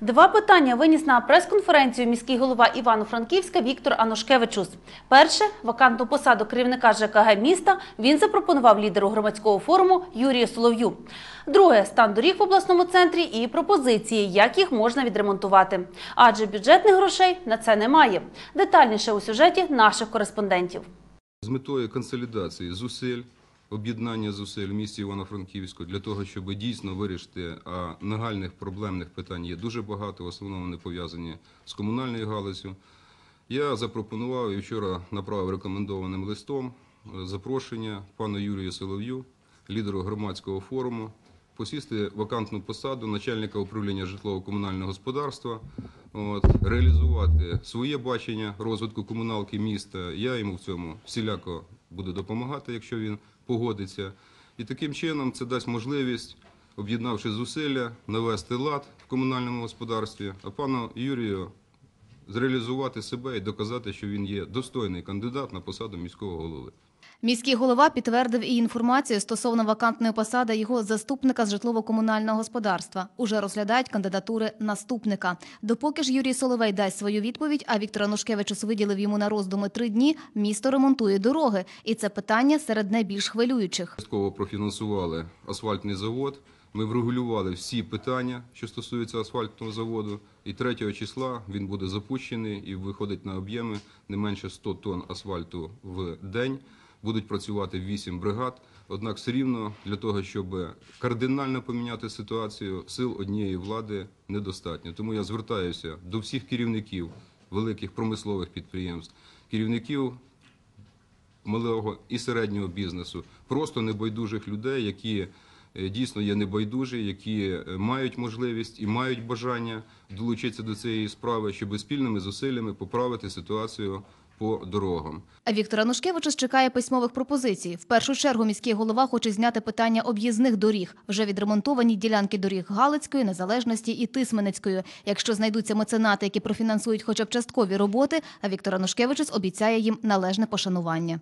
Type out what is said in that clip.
Два питання виніс на прес-конференцію міський голова Івано-Франківська Віктор Анушкевичус. Перше вакантну посаду керівника ЖКГ міста він запропонував лідеру громадського форуму Юрію Солов'ю. Друге стан доріг в обласному центрі і пропозиції, як їх можна відремонтувати. Адже бюджетних грошей на це немає. Детальніше у сюжеті наших кореспондентів. З метою консолідації зусиль, об'єднання зусиль місті Івано-Франківську для того, щоб дійсно вирішити, а нагальних проблемних питань є дуже багато, в основному вони пов'язані з комунальною галузю. Я запропонував і вчора направив рекомендованим листом е, запрошення пану Юрію Солов'ю, лідеру громадського форуму, посісти вакантну посаду начальника управління житлово-комунального господарства, от, реалізувати своє бачення розвитку комуналки міста. Я йому в цьому всіляко буду допомагати, якщо він погодиться. І таким чином це дасть можливість, об'єднавши зусилля, навести лад в комунальному господарстві, а пану Юрію зреалізувати себе і доказати, що він є достойний кандидат на посаду міського голови. Міський голова підтвердив і інформацію стосовно вакантної посади його заступника з житлово-комунального господарства. Уже розглядають кандидатури наступника. Допоки ж Юрій Соловей дасть свою відповідь, а Віктор Анушкевичус виділив йому на роздуми три дні, місто ремонтує дороги. І це питання серед найбільш хвилюючих. Частково профінансували асфальтний завод. Ми врегулювали всі питання, що стосуються асфальтного заводу. І 3 числа він буде запущений і виходить на об'єми не менше 100 тонн асфальту в день. Будуть працювати 8 бригад. Однак все рівно для того, щоб кардинально поміняти ситуацію, сил однієї влади недостатньо. Тому я звертаюся до всіх керівників великих промислових підприємств, керівників малого і середнього бізнесу, просто небайдужих людей, які дійсно є небайдужі, які е, мають можливість і мають бажання долучитися до цієї справи, щоб спільними зусиллями поправити ситуацію по дорогам. А Віктор Анушкевичус чекає письмових пропозицій. В першу чергу міський голова хоче зняти питання об'їзних доріг. Вже відремонтовані ділянки доріг Галицької, Незалежності і Тисменецької. Якщо знайдуться меценати, які профінансують хоча б часткові роботи, а Віктор Анушкевичус обіцяє їм належне пошанування.